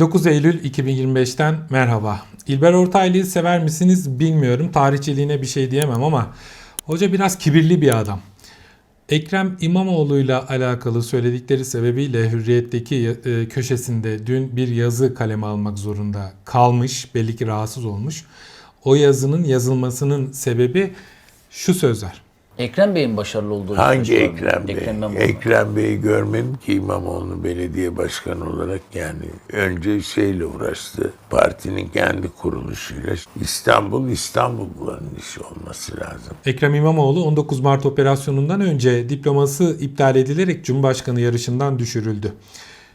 29 Eylül 2025'ten merhaba. İlber Ortaylı'yı sever misiniz bilmiyorum. Tarihçiliğine bir şey diyemem ama hoca biraz kibirli bir adam. Ekrem İmamoğlu'yla alakalı söyledikleri sebebiyle Hürriyet'teki e, köşesinde dün bir yazı kaleme almak zorunda kalmış. Belli ki rahatsız olmuş. O yazının yazılmasının sebebi şu sözler. Ekrem Bey'in başarılı olduğu Hangi. Ekrem Bey? Ekrem İmamoğlu. Ekrem Bey'i görmedim ki İmamoğlu belediye başkanı olarak yani önce şeyle uğraştı. Partinin kendi kuruluşuyla. İstanbul İstanbulluların işi olması lazım. Ekrem İmamoğlu 19 Mart operasyonundan önce diploması iptal edilerek Cumhurbaşkanı yarışından düşürüldü.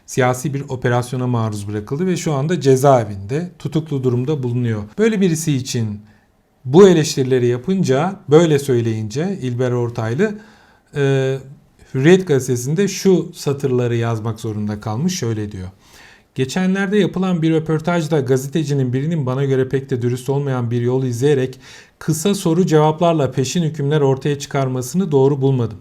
Siyasi bir operasyona maruz bırakıldı ve şu anda cezaevinde tutuklu durumda bulunuyor. Böyle birisi için bu eleştirileri yapınca, böyle söyleyince İlber Ortaylı e, Hürriyet gazetesinde şu satırları yazmak zorunda kalmış. Şöyle diyor. Geçenlerde yapılan bir röportajda gazetecinin birinin bana göre pek de dürüst olmayan bir yol izleyerek kısa soru cevaplarla peşin hükümler ortaya çıkarmasını doğru bulmadım.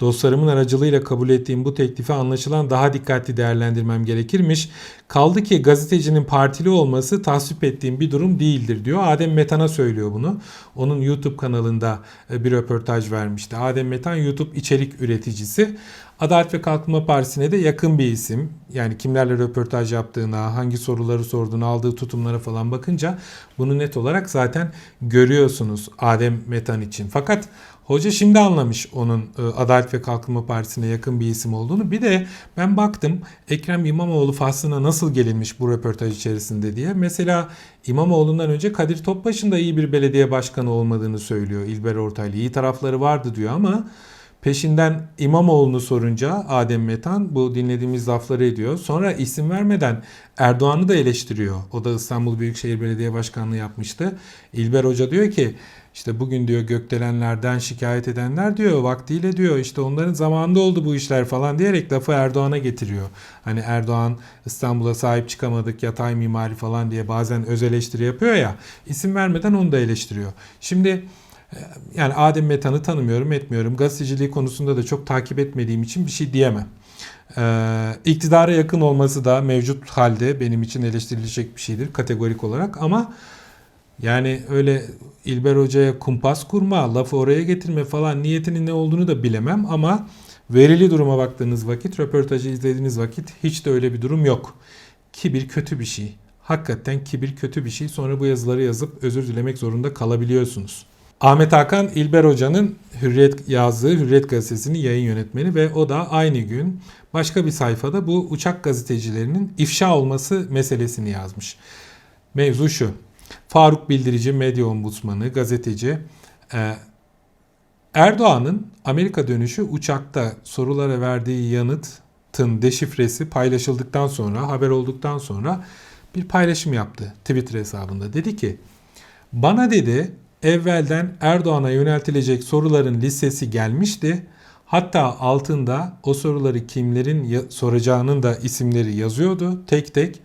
Dostlarımın aracılığıyla kabul ettiğim bu teklifi anlaşılan daha dikkatli değerlendirmem gerekirmiş. Kaldı ki gazetecinin partili olması tasvip ettiğim bir durum değildir diyor. Adem Metan'a söylüyor bunu. Onun YouTube kanalında e, bir röportaj vermişti. Adem Metan YouTube içerik üreticisi. Adalet ve Kalkınma Partisi'ne de yakın bir isim. Yani kimlerle röportaj yaptığına, hangi soruları sorduğunu, aldığı tutumlara falan bakınca bunu net olarak zaten görüyorsunuz Adem Metan için. Fakat hoca şimdi anlamış onun e, Adalet ve Kalkınma Partisi'ne yakın bir isim olduğunu. Bir de ben baktım Ekrem İmamoğlu faslına nasıl gelinmiş bu röportaj içerisinde diye. Mesela İmamoğlu'ndan önce Kadir Topbaş'ın da iyi bir belediye başkanı olmadığını söylüyor İlber Ortaylı. İyi tarafları vardı diyor ama Peşinden İmamoğlu'nu sorunca Adem Metan bu dinlediğimiz lafları ediyor. Sonra isim vermeden Erdoğan'ı da eleştiriyor. O da İstanbul Büyükşehir Belediye Başkanlığı yapmıştı. İlber Hoca diyor ki işte bugün diyor gökdelenlerden şikayet edenler diyor vaktiyle diyor işte onların zamanında oldu bu işler falan diyerek lafı Erdoğan'a getiriyor. Hani Erdoğan İstanbul'a sahip çıkamadık yatay mimari falan diye bazen öz eleştiri yapıyor ya isim vermeden onu da eleştiriyor. Şimdi yani Adem Metan'ı tanımıyorum etmiyorum. Gazeteciliği konusunda da çok takip etmediğim için bir şey diyemem. Ee, iktidara yakın olması da mevcut halde benim için eleştirilecek bir şeydir kategorik olarak ama yani öyle İlber Hoca'ya kumpas kurma, lafı oraya getirme falan niyetinin ne olduğunu da bilemem ama verili duruma baktığınız vakit, röportajı izlediğiniz vakit hiç de öyle bir durum yok. Kibir kötü bir şey. Hakikaten kibir kötü bir şey. Sonra bu yazıları yazıp özür dilemek zorunda kalabiliyorsunuz. Ahmet Hakan İlber Hoca'nın Hürriyet yazdığı Hürriyet Gazetesi'nin yayın yönetmeni ve o da aynı gün başka bir sayfada bu uçak gazetecilerinin ifşa olması meselesini yazmış. Mevzu şu. Faruk Bildirici, medya ombudsmanı, gazeteci e, Erdoğan'ın Amerika dönüşü uçakta sorulara verdiği yanıtın deşifresi paylaşıldıktan sonra, haber olduktan sonra bir paylaşım yaptı Twitter hesabında. Dedi ki, bana dedi evvelden Erdoğan'a yöneltilecek soruların listesi gelmişti. Hatta altında o soruları kimlerin soracağının da isimleri yazıyordu tek tek.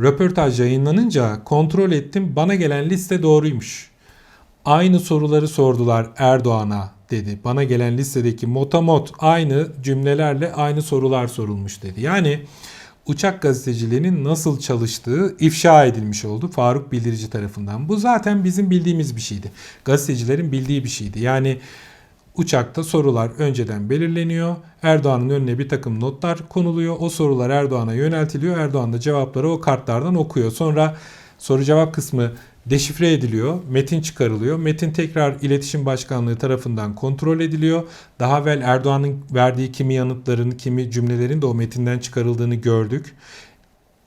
Röportaj yayınlanınca kontrol ettim bana gelen liste doğruymuş. Aynı soruları sordular Erdoğan'a dedi. Bana gelen listedeki motamot aynı cümlelerle aynı sorular sorulmuş dedi. Yani uçak gazeteciliğinin nasıl çalıştığı ifşa edilmiş oldu Faruk Bildirici tarafından. Bu zaten bizim bildiğimiz bir şeydi. Gazetecilerin bildiği bir şeydi. Yani uçakta sorular önceden belirleniyor. Erdoğan'ın önüne bir takım notlar konuluyor. O sorular Erdoğan'a yöneltiliyor. Erdoğan da cevapları o kartlardan okuyor. Sonra soru cevap kısmı deşifre ediliyor, metin çıkarılıyor. Metin tekrar iletişim başkanlığı tarafından kontrol ediliyor. Daha evvel Erdoğan'ın verdiği kimi yanıtların, kimi cümlelerin de o metinden çıkarıldığını gördük.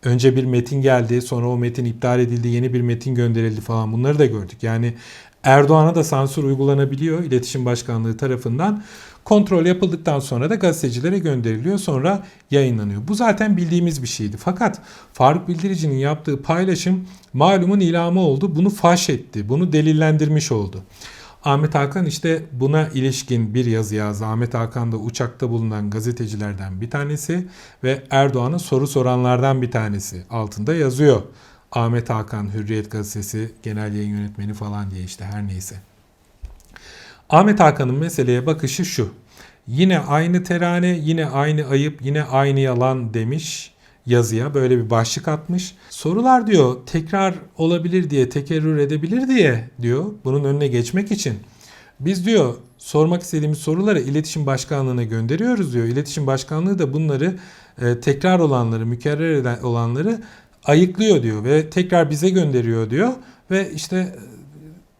Önce bir metin geldi, sonra o metin iptal edildi, yeni bir metin gönderildi falan bunları da gördük. Yani Erdoğan'a da sansür uygulanabiliyor iletişim başkanlığı tarafından. Kontrol yapıldıktan sonra da gazetecilere gönderiliyor sonra yayınlanıyor. Bu zaten bildiğimiz bir şeydi. Fakat Faruk Bildirici'nin yaptığı paylaşım malumun ilamı oldu. Bunu faş etti. Bunu delillendirmiş oldu. Ahmet Hakan işte buna ilişkin bir yazı yazdı. Ahmet Hakan da uçakta bulunan gazetecilerden bir tanesi ve Erdoğan'a soru soranlardan bir tanesi. Altında yazıyor. Ahmet Hakan Hürriyet Gazetesi genel yayın yönetmeni falan diye işte her neyse. Ahmet Hakan'ın meseleye bakışı şu. Yine aynı terane, yine aynı ayıp, yine aynı yalan demiş. yazıya böyle bir başlık atmış. Sorular diyor tekrar olabilir diye, tekerrür edebilir diye diyor. Bunun önüne geçmek için biz diyor sormak istediğimiz soruları iletişim başkanlığına gönderiyoruz diyor. İletişim başkanlığı da bunları e, tekrar olanları, mükerrer eden olanları ayıklıyor diyor ve tekrar bize gönderiyor diyor ve işte e,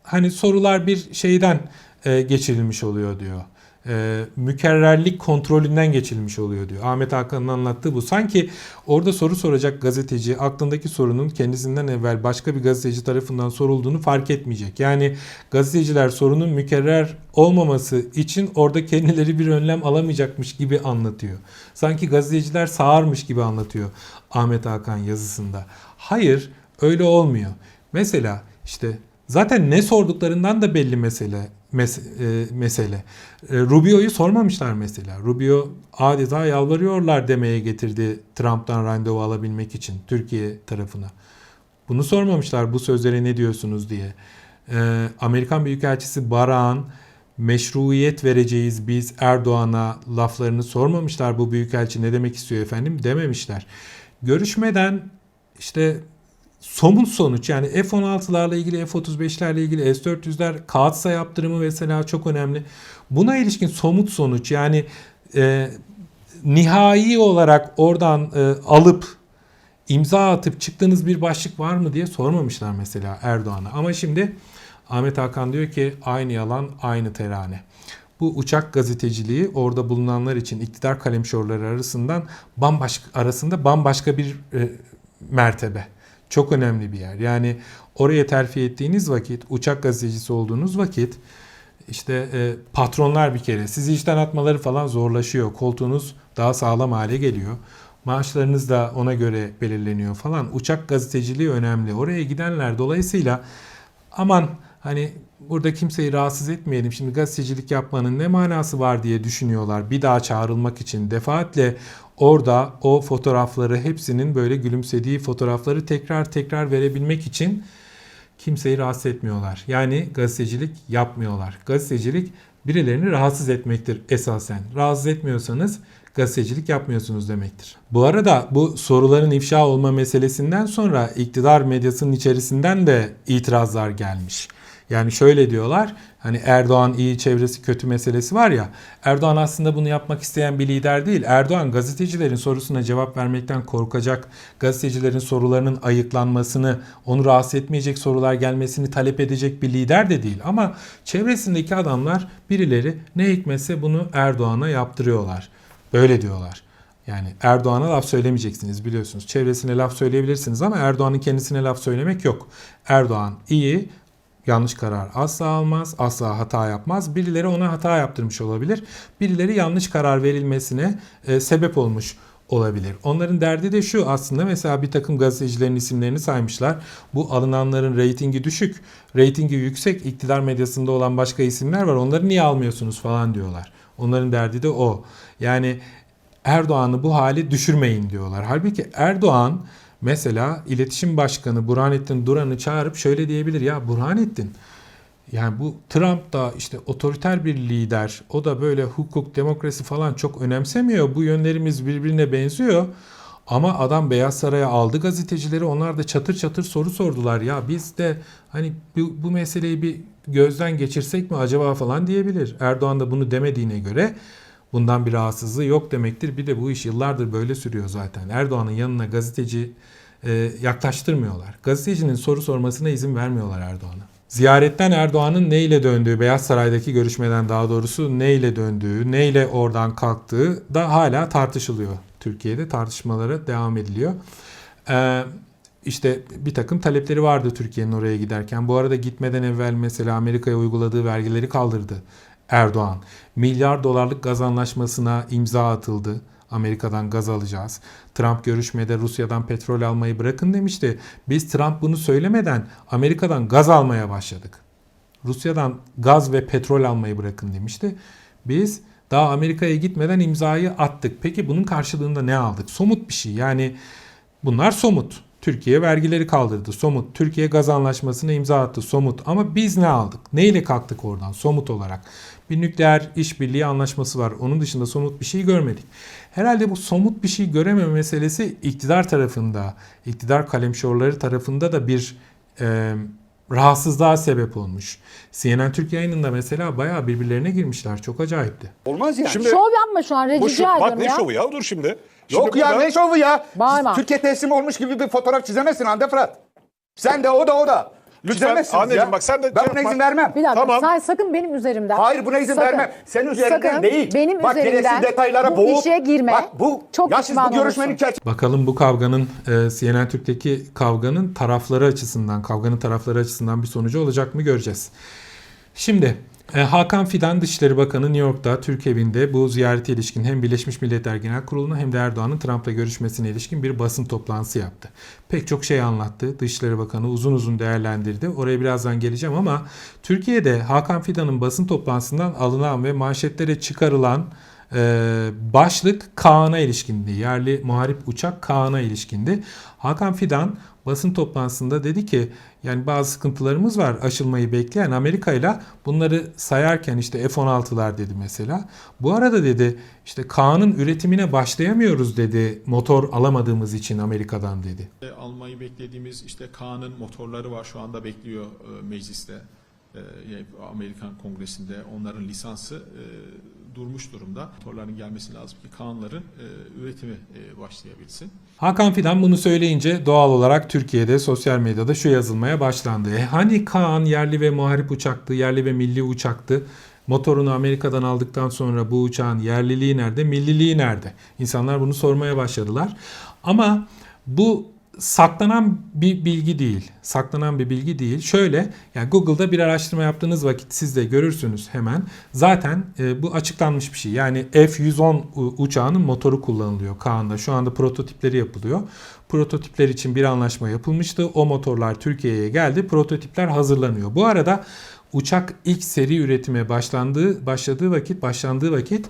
hani sorular bir şeyden e, geçirilmiş oluyor diyor. E, mükerrerlik kontrolünden geçilmiş oluyor diyor. Ahmet Hakan'ın anlattığı bu. Sanki orada soru soracak gazeteci aklındaki sorunun kendisinden evvel başka bir gazeteci tarafından sorulduğunu fark etmeyecek. Yani gazeteciler sorunun mükerrer olmaması için orada kendileri bir önlem alamayacakmış gibi anlatıyor. Sanki gazeteciler sağırmış gibi anlatıyor Ahmet Hakan yazısında. Hayır öyle olmuyor. Mesela işte zaten ne sorduklarından da belli mesele mes- e, mesele. E, Rubio'yu sormamışlar mesela. Rubio adeta yalvarıyorlar demeye getirdi Trump'tan randevu alabilmek için Türkiye tarafına. Bunu sormamışlar bu sözlere ne diyorsunuz diye. E, Amerikan Büyükelçisi Baran meşruiyet vereceğiz biz Erdoğan'a laflarını sormamışlar. Bu büyükelçi ne demek istiyor efendim dememişler. Görüşmeden işte somut sonuç yani F-16'larla ilgili F-35'lerle ilgili S-400'ler kağıtsa yaptırımı mesela çok önemli. Buna ilişkin somut sonuç yani e, nihai olarak oradan e, alıp imza atıp çıktığınız bir başlık var mı diye sormamışlar mesela Erdoğan'a. Ama şimdi Ahmet Hakan diyor ki aynı yalan aynı terane. Bu uçak gazeteciliği orada bulunanlar için iktidar kalemşorları arasından bambaşka arasında bambaşka bir e, mertebe. Çok önemli bir yer. Yani oraya terfi ettiğiniz vakit, uçak gazetecisi olduğunuz vakit işte e, patronlar bir kere sizi işten atmaları falan zorlaşıyor. Koltuğunuz daha sağlam hale geliyor. Maaşlarınız da ona göre belirleniyor falan. Uçak gazeteciliği önemli. Oraya gidenler dolayısıyla aman hani burada kimseyi rahatsız etmeyelim. Şimdi gazetecilik yapmanın ne manası var diye düşünüyorlar. Bir daha çağrılmak için defaatle orada o fotoğrafları hepsinin böyle gülümsediği fotoğrafları tekrar tekrar verebilmek için kimseyi rahatsız etmiyorlar. Yani gazetecilik yapmıyorlar. Gazetecilik birilerini rahatsız etmektir esasen. Rahatsız etmiyorsanız gazetecilik yapmıyorsunuz demektir. Bu arada bu soruların ifşa olma meselesinden sonra iktidar medyasının içerisinden de itirazlar gelmiş. Yani şöyle diyorlar hani Erdoğan iyi çevresi kötü meselesi var ya Erdoğan aslında bunu yapmak isteyen bir lider değil. Erdoğan gazetecilerin sorusuna cevap vermekten korkacak. Gazetecilerin sorularının ayıklanmasını, onu rahatsız etmeyecek sorular gelmesini talep edecek bir lider de değil. Ama çevresindeki adamlar birileri ne hikmetse bunu Erdoğan'a yaptırıyorlar. Böyle diyorlar. Yani Erdoğan'a laf söylemeyeceksiniz biliyorsunuz. Çevresine laf söyleyebilirsiniz ama Erdoğan'ın kendisine laf söylemek yok. Erdoğan iyi, yanlış karar asla almaz, asla hata yapmaz. Birileri ona hata yaptırmış olabilir. Birileri yanlış karar verilmesine e, sebep olmuş olabilir. Onların derdi de şu aslında mesela bir takım gazetecilerin isimlerini saymışlar. Bu alınanların reytingi düşük, reytingi yüksek iktidar medyasında olan başka isimler var. Onları niye almıyorsunuz falan diyorlar. Onların derdi de o. Yani Erdoğan'ı bu hale düşürmeyin diyorlar. Halbuki Erdoğan mesela iletişim başkanı Burhanettin Duran'ı çağırıp şöyle diyebilir ya Burhanettin yani bu Trump da işte otoriter bir lider. O da böyle hukuk, demokrasi falan çok önemsemiyor. Bu yönlerimiz birbirine benziyor. Ama adam Beyaz Saray'a aldı gazetecileri. Onlar da çatır çatır soru sordular. Ya biz de hani bu, bu meseleyi bir gözden geçirsek mi acaba falan diyebilir. Erdoğan da bunu demediğine göre bundan bir rahatsızlığı yok demektir. Bir de bu iş yıllardır böyle sürüyor zaten. Erdoğan'ın yanına gazeteci e, yaklaştırmıyorlar. Gazetecinin soru sormasına izin vermiyorlar Erdoğan'a. Ziyaretten Erdoğan'ın neyle döndüğü, Beyaz Saray'daki görüşmeden daha doğrusu neyle döndüğü, neyle oradan kalktığı da hala tartışılıyor. Türkiye'de tartışmalara devam ediliyor. Ee, işte bir takım talepleri vardı Türkiye'nin oraya giderken. Bu arada gitmeden evvel mesela Amerika'ya uyguladığı vergileri kaldırdı Erdoğan. Milyar dolarlık gaz anlaşmasına imza atıldı. Amerika'dan gaz alacağız. Trump görüşmede Rusya'dan petrol almayı bırakın demişti. Biz Trump bunu söylemeden Amerika'dan gaz almaya başladık. Rusya'dan gaz ve petrol almayı bırakın demişti. Biz daha Amerika'ya gitmeden imzayı attık. Peki bunun karşılığında ne aldık? Somut bir şey. Yani bunlar somut. Türkiye vergileri kaldırdı. Somut. Türkiye gaz anlaşmasına imza attı. Somut. Ama biz ne aldık? Neyle kalktık oradan somut olarak? Bir nükleer işbirliği anlaşması var. Onun dışında somut bir şey görmedik. Herhalde bu somut bir şey görememe meselesi iktidar tarafında, iktidar kalemşorları tarafında da bir e, rahatsızlığa sebep olmuş. CNN Türk yayınında mesela bayağı birbirlerine girmişler. Çok acayipti. Olmaz yani. Şimdi Şov yapma şu an bu rica şu, bak ediyorum ne ya. şovu ya dur şimdi. Yok Şimdi ya burada- ne şovu ya? Bağırma. Türkiye teslim olmuş gibi bir fotoğraf çizemezsin Hande Fırat. Sen de o da o da. Çizemezsiniz anneciğim ya. bak sen de Ben şey buna yapma. izin vermem. Bir dakika Tamam. sen sakın benim üzerimden. Hayır buna izin Sakın. vermem. Senin üzerinden Sakın değil. benim Bak üzerimden gereksiz detaylara bu boğup. işe girme. Bak bu. Çok ya siz pişman bu görüşmenin olursun. çerçevesi. Bakalım bu kavganın e, CNN Türk'teki kavganın tarafları açısından, kavganın tarafları açısından bir sonucu olacak mı göreceğiz. Şimdi Hakan Fidan Dışişleri Bakanı New York'ta Türk evinde bu ziyarete ilişkin hem Birleşmiş Milletler Genel Kurulu'na hem de Erdoğan'ın Trump'la görüşmesine ilişkin bir basın toplantısı yaptı. Pek çok şey anlattı. Dışişleri Bakanı uzun uzun değerlendirdi. Oraya birazdan geleceğim ama Türkiye'de Hakan Fidan'ın basın toplantısından alınan ve manşetlere çıkarılan ee, başlık Kaan'a ilişkindi. Yerli muharip uçak Kaan'a ilişkindi. Hakan Fidan basın toplantısında dedi ki yani bazı sıkıntılarımız var aşılmayı bekleyen Amerika ile bunları sayarken işte F-16'lar dedi mesela. Bu arada dedi işte Kaan'ın üretimine başlayamıyoruz dedi motor alamadığımız için Amerika'dan dedi. E, almayı beklediğimiz işte Kaan'ın motorları var şu anda bekliyor e, mecliste. E, Amerikan Kongresi'nde onların lisansı durmuş durumda. Motorların gelmesi lazım ki Kaan'ların e, üretimi e, başlayabilsin. Hakan Fidan bunu söyleyince doğal olarak Türkiye'de sosyal medyada şu yazılmaya başlandı. E hani Kaan yerli ve muharip uçaktı, yerli ve milli uçaktı. Motorunu Amerika'dan aldıktan sonra bu uçağın yerliliği nerede, milliliği nerede? İnsanlar bunu sormaya başladılar. Ama bu saklanan bir bilgi değil. Saklanan bir bilgi değil. Şöyle yani Google'da bir araştırma yaptığınız vakit siz de görürsünüz hemen. Zaten e, bu açıklanmış bir şey. Yani F-110 u- uçağının motoru kullanılıyor Kaan'da. Şu anda prototipleri yapılıyor. Prototipler için bir anlaşma yapılmıştı. O motorlar Türkiye'ye geldi. Prototipler hazırlanıyor. Bu arada uçak ilk seri üretime başlandığı başladığı vakit başlandığı vakit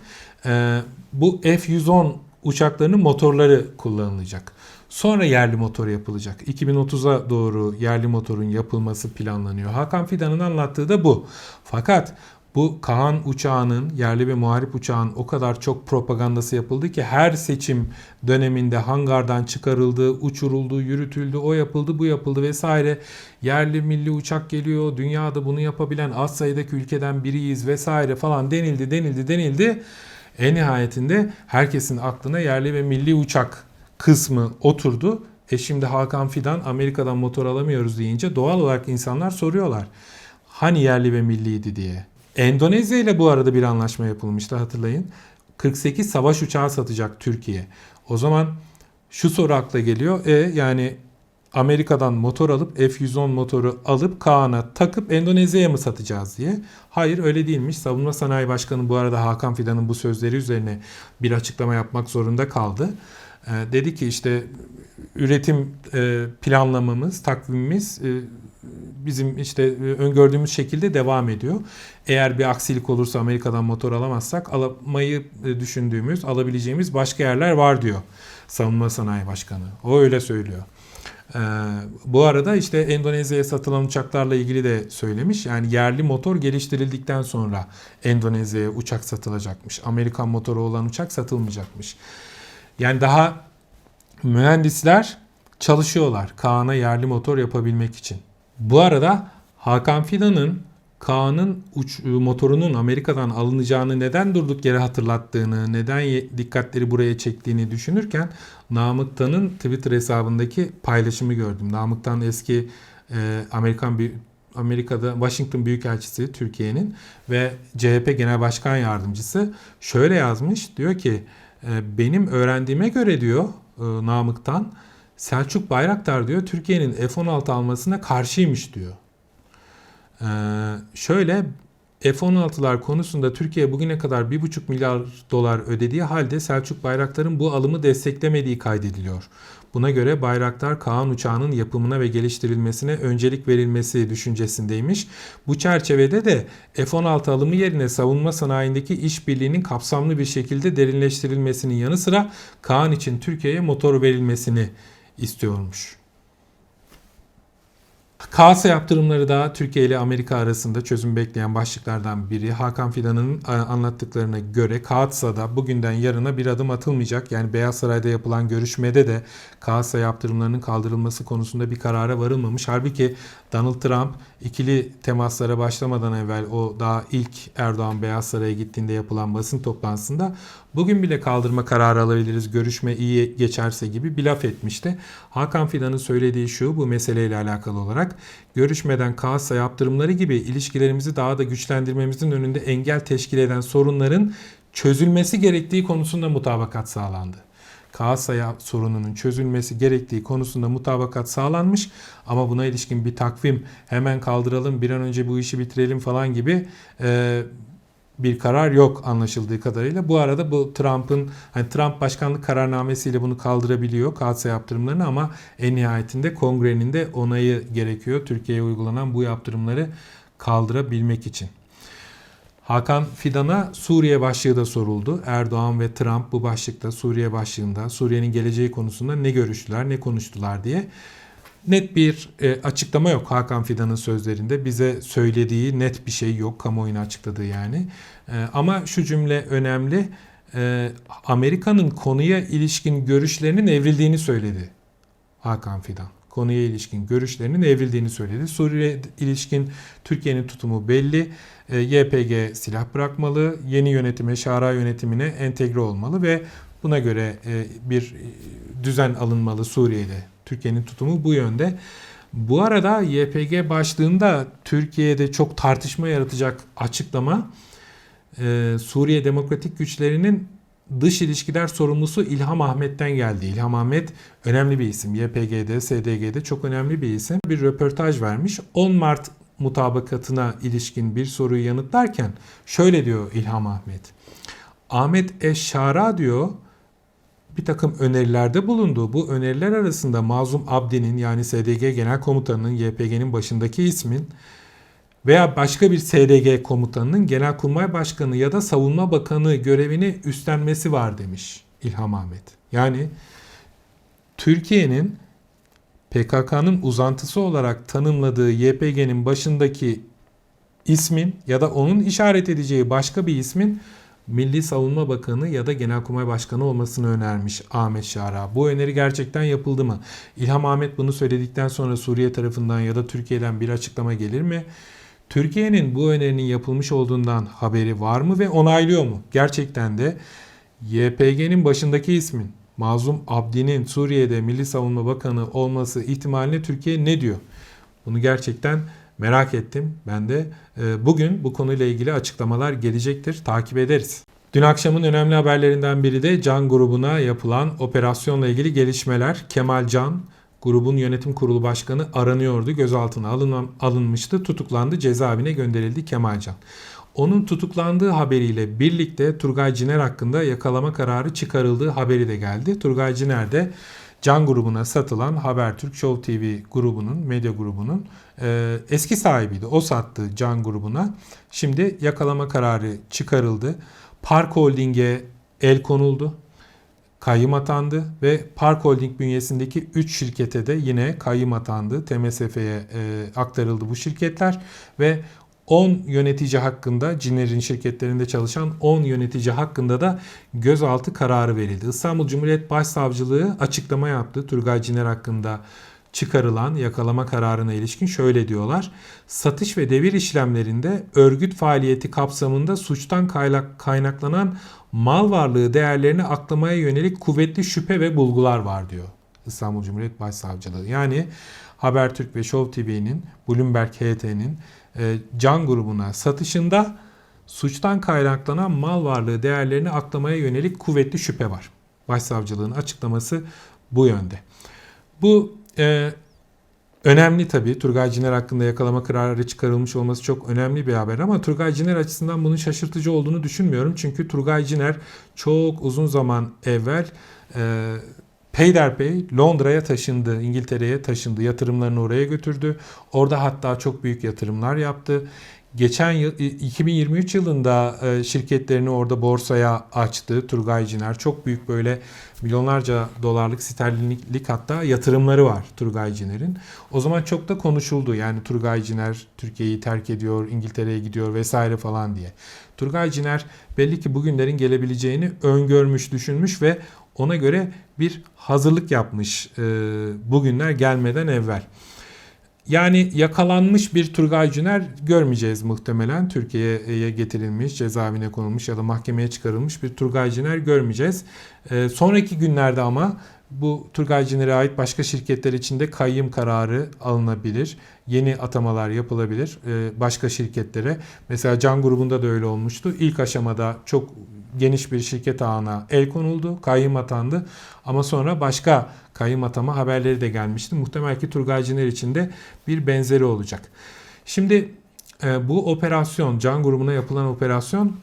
e, bu F-110 uçaklarının motorları kullanılacak. Sonra yerli motor yapılacak. 2030'a doğru yerli motorun yapılması planlanıyor. Hakan Fidan'ın anlattığı da bu. Fakat bu Kaan uçağının, yerli ve muharip uçağın o kadar çok propagandası yapıldı ki her seçim döneminde hangardan çıkarıldı, uçuruldu, yürütüldü, o yapıldı, bu yapıldı vesaire. Yerli milli uçak geliyor, dünyada bunu yapabilen az sayıdaki ülkeden biriyiz vesaire falan denildi, denildi, denildi. En nihayetinde herkesin aklına yerli ve milli uçak kısmı oturdu. E şimdi Hakan Fidan Amerika'dan motor alamıyoruz deyince doğal olarak insanlar soruyorlar. Hani yerli ve milliydi diye. Endonezya ile bu arada bir anlaşma yapılmıştı hatırlayın. 48 savaş uçağı satacak Türkiye. O zaman şu soru akla geliyor. E yani Amerika'dan motor alıp F-110 motoru alıp Kaan'a takıp Endonezya'ya mı satacağız diye. Hayır öyle değilmiş. Savunma Sanayi Başkanı bu arada Hakan Fidan'ın bu sözleri üzerine bir açıklama yapmak zorunda kaldı. Ee, dedi ki işte üretim e, planlamamız, takvimimiz e, bizim işte e, öngördüğümüz şekilde devam ediyor. Eğer bir aksilik olursa Amerika'dan motor alamazsak alamayı düşündüğümüz, alabileceğimiz başka yerler var diyor Savunma Sanayi Başkanı. O öyle söylüyor. Ee, bu arada işte Endonezya'ya satılan uçaklarla ilgili de söylemiş. Yani yerli motor geliştirildikten sonra Endonezya'ya uçak satılacakmış. Amerikan motoru olan uçak satılmayacakmış. Yani daha mühendisler çalışıyorlar Kaan'a yerli motor yapabilmek için. Bu arada Hakan Fidan'ın Kaan'ın uç, motorunun Amerika'dan alınacağını neden durduk yere hatırlattığını, neden dikkatleri buraya çektiğini düşünürken Namık Tan'ın Twitter hesabındaki paylaşımı gördüm. Namık Tan eski e, Amerikan bir Amerika'da Washington Büyükelçisi Türkiye'nin ve CHP Genel Başkan Yardımcısı şöyle yazmış. Diyor ki e, benim öğrendiğime göre diyor e, Namık Tan Selçuk Bayraktar diyor Türkiye'nin F-16 almasına karşıymış diyor. Ee, şöyle F-16'lar konusunda Türkiye bugüne kadar 1,5 milyar dolar ödediği halde Selçuk Bayraktar'ın bu alımı desteklemediği kaydediliyor. Buna göre Bayraktar Kaan uçağının yapımına ve geliştirilmesine öncelik verilmesi düşüncesindeymiş. Bu çerçevede de F-16 alımı yerine savunma sanayindeki işbirliğinin kapsamlı bir şekilde derinleştirilmesinin yanı sıra Kaan için Türkiye'ye motor verilmesini istiyormuş. KASA yaptırımları da Türkiye ile Amerika arasında çözüm bekleyen başlıklardan biri. Hakan Fidan'ın e, anlattıklarına göre KASA'da bugünden yarına bir adım atılmayacak. Yani Beyaz Saray'da yapılan görüşmede de KASA yaptırımlarının kaldırılması konusunda bir karara varılmamış. Halbuki Donald Trump ikili temaslara başlamadan evvel o daha ilk Erdoğan Beyaz Saray'a gittiğinde yapılan basın toplantısında bugün bile kaldırma kararı alabiliriz görüşme iyi geçerse gibi bir laf etmişti. Hakan Fidan'ın söylediği şu bu meseleyle alakalı olarak görüşmeden KASA yaptırımları gibi ilişkilerimizi daha da güçlendirmemizin önünde engel teşkil eden sorunların çözülmesi gerektiği konusunda mutabakat sağlandı. KASA sorununun çözülmesi gerektiği konusunda mutabakat sağlanmış ama buna ilişkin bir takvim hemen kaldıralım bir an önce bu işi bitirelim falan gibi e, bir karar yok anlaşıldığı kadarıyla. Bu arada bu Trump'ın hani Trump başkanlık kararnamesiyle bunu kaldırabiliyor KASA yaptırımlarını ama en nihayetinde kongrenin de onayı gerekiyor Türkiye'ye uygulanan bu yaptırımları kaldırabilmek için. Hakan Fidan'a Suriye başlığı da soruldu. Erdoğan ve Trump bu başlıkta Suriye başlığında Suriye'nin geleceği konusunda ne görüştüler, ne konuştular diye. Net bir e, açıklama yok Hakan Fidan'ın sözlerinde. Bize söylediği net bir şey yok. Kamuoyuna açıkladığı yani. E, ama şu cümle önemli. E, Amerika'nın konuya ilişkin görüşlerinin evrildiğini söyledi Hakan Fidan. Konuya ilişkin görüşlerinin evrildiğini söyledi. Suriye ilişkin Türkiye'nin tutumu belli. E, YPG silah bırakmalı, yeni yönetime, şara yönetimine entegre olmalı ve buna göre e, bir e, düzen alınmalı Suriye'de. Türkiye'nin tutumu bu yönde. Bu arada YPG başlığında Türkiye'de çok tartışma yaratacak açıklama Suriye Demokratik Güçlerinin dış ilişkiler sorumlusu İlham Ahmet'ten geldi. İlham Ahmet önemli bir isim. YPG'de, SDG'de çok önemli bir isim. Bir röportaj vermiş. 10 Mart mutabakatına ilişkin bir soruyu yanıtlarken şöyle diyor İlham Ahmet. Ahmet Eşşara diyor bir takım önerilerde bulundu. Bu öneriler arasında Mazlum Abdi'nin yani SDG Genel Komutanı'nın YPG'nin başındaki ismin veya başka bir SDG komutanının Genelkurmay Başkanı ya da Savunma Bakanı görevini üstlenmesi var demiş İlham Ahmet. Yani Türkiye'nin PKK'nın uzantısı olarak tanımladığı YPG'nin başındaki ismin ya da onun işaret edeceği başka bir ismin Milli Savunma Bakanı ya da Genelkurmay Başkanı olmasını önermiş Ahmet Şara. Bu öneri gerçekten yapıldı mı? İlham Ahmet bunu söyledikten sonra Suriye tarafından ya da Türkiye'den bir açıklama gelir mi? Türkiye'nin bu önerinin yapılmış olduğundan haberi var mı ve onaylıyor mu? Gerçekten de YPG'nin başındaki ismin Mazlum Abdi'nin Suriye'de Milli Savunma Bakanı olması ihtimaline Türkiye ne diyor? Bunu gerçekten merak ettim. Ben de e, bugün bu konuyla ilgili açıklamalar gelecektir. Takip ederiz. Dün akşamın önemli haberlerinden biri de Can grubuna yapılan operasyonla ilgili gelişmeler. Kemal Can grubun yönetim kurulu başkanı aranıyordu. Gözaltına alın, alınmıştı. Tutuklandı. Cezaevine gönderildi Kemal Can. Onun tutuklandığı haberiyle birlikte Turgay Ciner hakkında yakalama kararı çıkarıldığı haberi de geldi. Turgay Ciner de Can grubuna satılan Habertürk Show TV grubunun, medya grubunun e, eski sahibiydi. O sattı Can grubuna. Şimdi yakalama kararı çıkarıldı. Park Holding'e el konuldu. Kayyım atandı ve Park Holding bünyesindeki 3 şirkete de yine kayyım atandı. TMSF'ye e, aktarıldı bu şirketler ve 10 yönetici hakkında Ciner'in şirketlerinde çalışan 10 yönetici hakkında da gözaltı kararı verildi. İstanbul Cumhuriyet Başsavcılığı açıklama yaptı. Turgay Ciner hakkında çıkarılan yakalama kararına ilişkin şöyle diyorlar. Satış ve devir işlemlerinde örgüt faaliyeti kapsamında suçtan kaynaklanan mal varlığı değerlerini aklamaya yönelik kuvvetli şüphe ve bulgular var diyor. İstanbul Cumhuriyet Başsavcılığı. Yani Habertürk ve Show TV'nin, Bloomberg HT'nin e, can grubuna satışında suçtan kaynaklanan mal varlığı değerlerini aklamaya yönelik kuvvetli şüphe var. Başsavcılığın açıklaması bu yönde. Bu e, önemli tabii. Turgay Ciner hakkında yakalama kararı çıkarılmış olması çok önemli bir haber ama Turgay Ciner açısından bunun şaşırtıcı olduğunu düşünmüyorum. Çünkü Turgay Ciner çok uzun zaman evvel e, peyderpey Londra'ya taşındı, İngiltere'ye taşındı, yatırımlarını oraya götürdü. Orada hatta çok büyük yatırımlar yaptı. Geçen yıl 2023 yılında e, şirketlerini orada borsaya açtı Turgay Ciner. Çok büyük böyle milyonlarca dolarlık sterlinlik hatta yatırımları var Turgay Ciner'in. O zaman çok da konuşuldu. Yani Turgay Ciner Türkiye'yi terk ediyor, İngiltere'ye gidiyor vesaire falan diye. Turgay Ciner belli ki bugünlerin gelebileceğini öngörmüş, düşünmüş ve ona göre bir hazırlık yapmış e, bugünler gelmeden evvel. Yani yakalanmış bir Turgay Cüner görmeyeceğiz muhtemelen. Türkiye'ye getirilmiş, cezaevine konulmuş ya da mahkemeye çıkarılmış bir Turgay Cüner görmeyeceğiz. Ee, sonraki günlerde ama bu Turgay Ciner'e ait başka şirketler için de kayyım kararı alınabilir. Yeni atamalar yapılabilir ee, başka şirketlere. Mesela Can grubunda da öyle olmuştu. İlk aşamada çok geniş bir şirket ağına el konuldu, kayyım atandı. Ama sonra başka kayyım atama haberleri de gelmişti. Muhtemel ki Turgay Ciner için de bir benzeri olacak. Şimdi e, bu operasyon, Can grubuna yapılan operasyon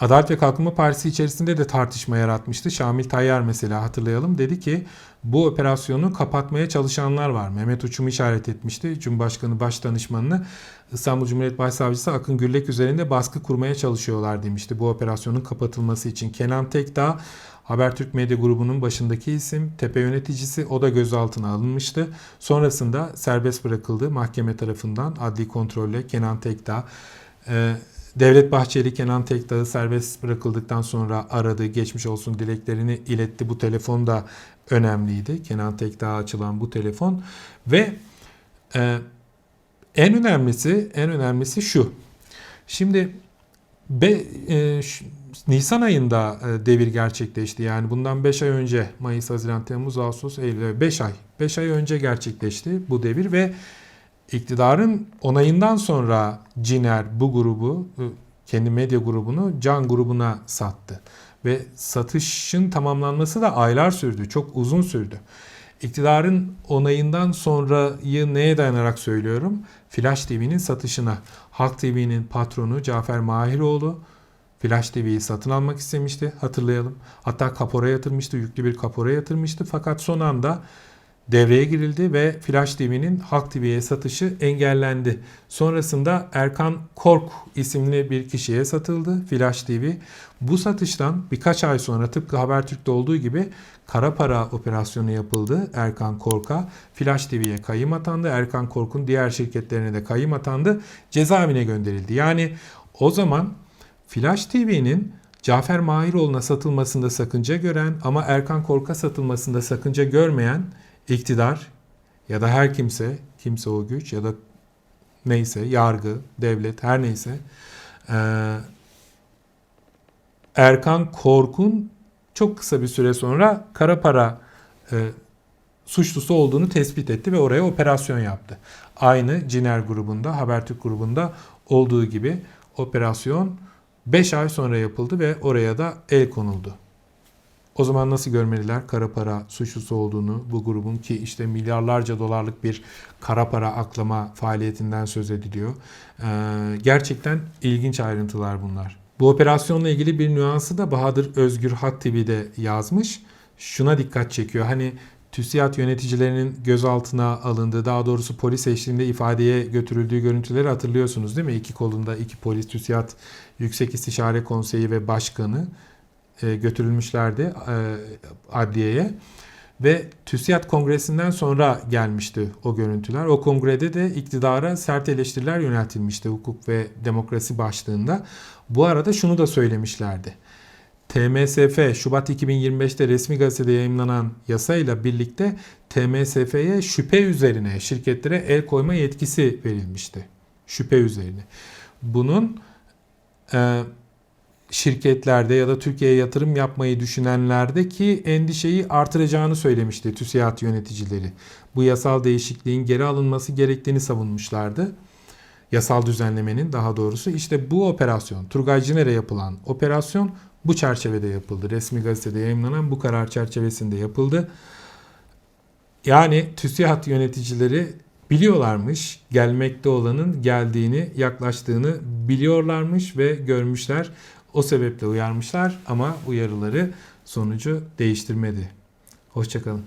Adalet ve Kalkınma Partisi içerisinde de tartışma yaratmıştı. Şamil Tayyar mesela hatırlayalım dedi ki bu operasyonu kapatmaya çalışanlar var. Mehmet Uçum'u işaret etmişti. Cumhurbaşkanı Başdanışmanını İstanbul Cumhuriyet Başsavcısı Akın Gürlek üzerinde baskı kurmaya çalışıyorlar demişti bu operasyonun kapatılması için. Kenan Tekdağ Habertürk Medya Grubu'nun başındaki isim, tepe yöneticisi o da gözaltına alınmıştı. Sonrasında serbest bırakıldı mahkeme tarafından adli kontrolle Kenan Tekdağ. Ee, Devlet Bahçeli Kenan Tekdağ'ı serbest bırakıldıktan sonra aradı, geçmiş olsun dileklerini iletti. Bu telefon da önemliydi. Kenan Tekdağ'a açılan bu telefon ve e, en önemlisi en önemlisi şu. Şimdi be, e, şu- Nisan ayında e, devir gerçekleşti. Yani bundan 5 ay önce Mayıs, Haziran, Temmuz, Ağustos, Eylül 5 ay. 5 ay önce gerçekleşti bu devir ve iktidarın onayından sonra Ciner bu grubu kendi medya grubunu Can grubuna sattı. Ve satışın tamamlanması da aylar sürdü. Çok uzun sürdü. İktidarın onayından sonrayı neye dayanarak söylüyorum? Flash TV'nin satışına. Halk TV'nin patronu Cafer Mahiroğlu Flash TV'yi satın almak istemişti hatırlayalım. Hatta kapora yatırmıştı, yüklü bir kapora yatırmıştı. Fakat son anda devreye girildi ve Flash TV'nin Halk TV'ye satışı engellendi. Sonrasında Erkan Kork isimli bir kişiye satıldı Flash TV. Bu satıştan birkaç ay sonra tıpkı Habertürk'te olduğu gibi kara para operasyonu yapıldı Erkan Kork'a. Flash TV'ye kayım atandı. Erkan Kork'un diğer şirketlerine de kayım atandı. Cezaevine gönderildi. Yani o zaman Flash TV'nin Cafer Mahiroğlu'na satılmasında sakınca gören ama Erkan Kork'a satılmasında sakınca görmeyen iktidar ya da her kimse, kimse o güç ya da neyse yargı, devlet her neyse Erkan Kork'un çok kısa bir süre sonra kara para suçlusu olduğunu tespit etti ve oraya operasyon yaptı. Aynı Ciner grubunda, Habertürk grubunda olduğu gibi operasyon 5 ay sonra yapıldı ve oraya da el konuldu. O zaman nasıl görmeliler kara para suçlusu olduğunu bu grubun ki işte milyarlarca dolarlık bir kara para aklama faaliyetinden söz ediliyor. Ee, gerçekten ilginç ayrıntılar bunlar. Bu operasyonla ilgili bir nüansı da Bahadır Özgür Hat TV'de yazmış. Şuna dikkat çekiyor. Hani TÜSİAD yöneticilerinin gözaltına alındığı, daha doğrusu polis eşliğinde ifadeye götürüldüğü görüntüleri hatırlıyorsunuz değil mi? İki kolunda iki polis TÜSİAD Yüksek İstişare Konseyi ve Başkanı e, götürülmüşlerdi e, adliyeye. Ve TÜSİAD kongresinden sonra gelmişti o görüntüler. O kongrede de iktidara sert eleştiriler yöneltilmişti hukuk ve demokrasi başlığında. Bu arada şunu da söylemişlerdi. TMSF Şubat 2025'te resmi gazetede yayınlanan yasayla birlikte TMSF'ye şüphe üzerine şirketlere el koyma yetkisi verilmişti. Şüphe üzerine. Bunun e, şirketlerde ya da Türkiye'ye yatırım yapmayı düşünenlerdeki endişeyi artıracağını söylemişti TÜSİAD yöneticileri. Bu yasal değişikliğin geri alınması gerektiğini savunmuşlardı. Yasal düzenlemenin daha doğrusu işte bu operasyon Turgay Ciner'e yapılan operasyon bu çerçevede yapıldı. Resmi gazetede yayınlanan bu karar çerçevesinde yapıldı. Yani TÜSİAD yöneticileri biliyorlarmış gelmekte olanın geldiğini, yaklaştığını biliyorlarmış ve görmüşler. O sebeple uyarmışlar ama uyarıları sonucu değiştirmedi. Hoşçakalın.